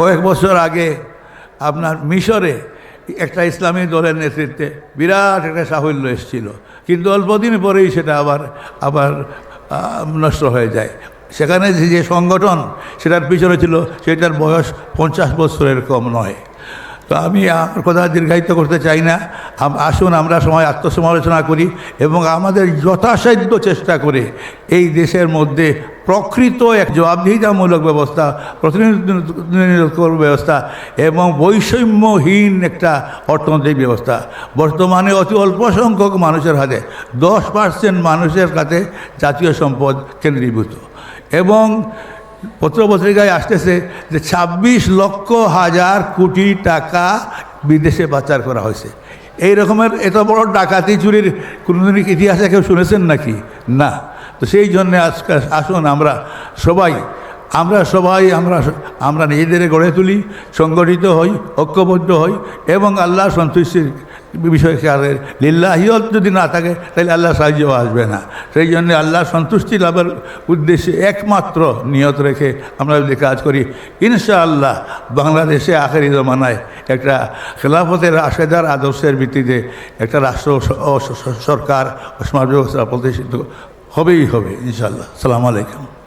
কয়েক বছর আগে আপনার মিশরে একটা ইসলামী দলের নেতৃত্বে বিরাট একটা সাফল্য এসেছিল। কিন্তু অল্পদিন পরেই সেটা আবার আবার নষ্ট হয়ে যায়। সেখানে যে সংগঠন, সেটার পিছনে ছিল, সেটার বয়স পঞ্চাশ বছরের কম নয়। তো আমি আমার কথা দীর্ঘায়িত করতে চাই না। আসুন আমরা সময় আত্মসমালোচনা করি এবং আমাদের যথাসাধ্য চেষ্টা করে এই দেশের মধ্যে প্রকৃত এক জবাবদিহিতামূলক ব্যবস্থা প্রতিনিধিত্ব ব্যবস্থা এবং বৈষম্যহীন একটা অর্থনৈতিক ব্যবস্থা। বর্তমানে অতি অল্প সংখ্যক মানুষের হাতে, দশ পার্সেন্ট মানুষের কাছে জাতীয় সম্পদ কেন্দ্রীভূত। এবং পত্রপত্রিকায় আসতেছে যে ছাব্বিশ লক্ষ হাজার কোটি টাকা বিদেশে পাচার করা হয়েছে। এই রকমের এত বড় ডাকাতি চুরির কোনোদিন ইতিহাসে কেউ শুনেছেন নাকি? না। তো সেই জন্যে আজকে আসুন আমরা সবাই আমরা সবাই, আমরা আমরা নিজেদের গড়ে তুলি, সংগঠিত হই, ঐক্যবদ্ধ হই এবং আল্লাহ সন্তুষ্টির বিষয় খেয়ালের লিল্লাহিয়ত যদি না থাকে, তাহলে আল্লাহ সাহায্য আসবে না। সেই জন্য আল্লাহ সন্তুষ্টি লাভের উদ্দেশ্যে একমাত্র নিয়ত রেখে আমরা যদি কাজ করি, ইনশাআল্লাহ বাংলাদেশে আখেরি জমানায় একটা খেলাফতের আশেদার আদর্শের ভিত্তিতে একটা রাষ্ট্র সরকার সমাজ ব্যবস্থা প্রতিষ্ঠিত হবেই হবে, ইনশাআল্লাহ। সালাম আলাইকুম।